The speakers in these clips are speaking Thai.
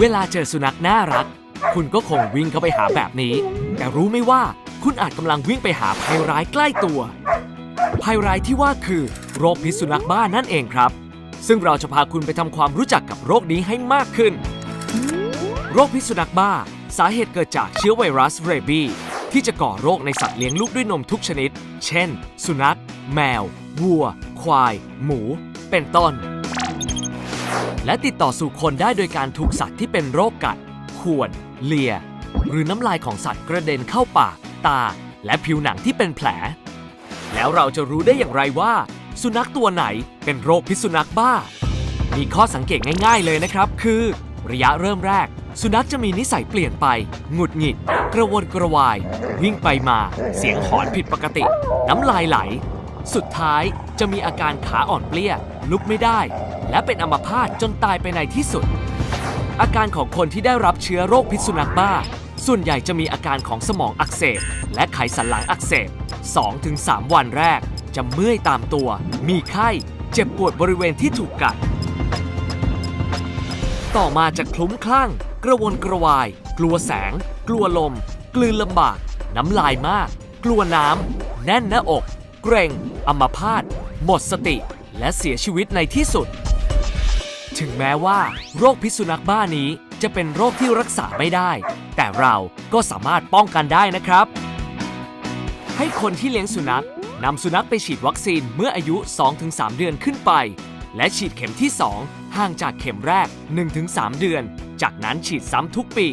เวลาเจอสุนัขน่ารัก คุณก็คงวิ่งเข้าไปหาแบบนี้ แต่รู้ไหมว่าคุณอาจกำลังวิ่งไปหาภัยร้ายใกล้ตัว ภัยร้ายที่ว่าคือโรคพิษสุนัขบ้านั่นเองครับ ซึ่งเราจะพาคุณไปทำความรู้จักกับโรคนี้ให้มากขึ้น โรคพิษสุนัขบ้า สาเหตุเกิดจากเชื้อไวรัสเรบีที่จะก่อโรคในสัตว์เลี้ยงลูกด้วยนมทุกชนิด เช่น สุนัข แมว วัว ควาย หมู เป็นต้น และติดต่อสู่คนได้โดยการถูกสัตว์ที่เป็นโรคกัดข่วนเลีย หรือน้ำลายของสัตว์กระเด็นเข้าปาก ตา และผิวหนังที่เป็นแผล แล้วเราจะรู้ได้อย่างไรว่า สุนัขตัวไหนเป็นโรคพิษสุนัขบ้า มีข้อสังเกตง่าย ๆ เลยนะครับ คือ ระยะเริ่มแรก สุนัขจะมีนิสัยเปลี่ยนไป หงุดหงิด กระวนกระวาย วิ่งไปมา เสียงหอนผิดปกติ น้ำลายไหล สุดท้ายจะมีอาการขาอ่อนเปลี้ย ลุกไม่ได้ และเป็นอัมพาตจนตายไปในที่สุด อาการของคนที่ได้รับเชื้อโรคพิษสุนัขบ้า ส่วนใหญ่จะมีอาการของสมองอักเสบ และไขสันหลังอักเสบ 2-3 วันแรก จะเมื่อยตามตัว มีไข้ เจ็บปวดบริเวณที่ถูกกัด ต่อมาจะคลุ้มคลั่ง กระวนกระวาย กลัวแสง กลัวลม กลืนลำบาก น้ำลายมาก กลัวน้ำแน่นหน้าอก เกร็งอัมพาตหมดสติ และเสียชีวิตในที่สุด ถึงแม้ว่า โรคพิษสุนัขบ้านี้จะเป็นโรคที่รักษาไม่ได้ แต่เราก็สามารถป้องกันได้นะครับ ให้คนที่เลี้ยงสุนัขนำสุนัขไปฉีดวัคซีนเมื่ออายุ 2-3 เดือนขึ้นไป และฉีดเข็มที่ 2 ห่างจากเข็มแรก 1-3 เดือน จากนั้นฉีดซ้ำทุกปี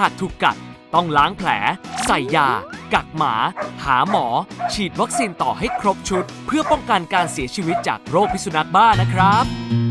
หากถูกกัด ต้องล้างแผล ใส่ยา กักหมา หาหมอ ฉีดวัคซีนต่อให้ครบชุด เพื่อป้องกันการเสียชีวิตจากโรคพิษสุนัขบ้านะครับ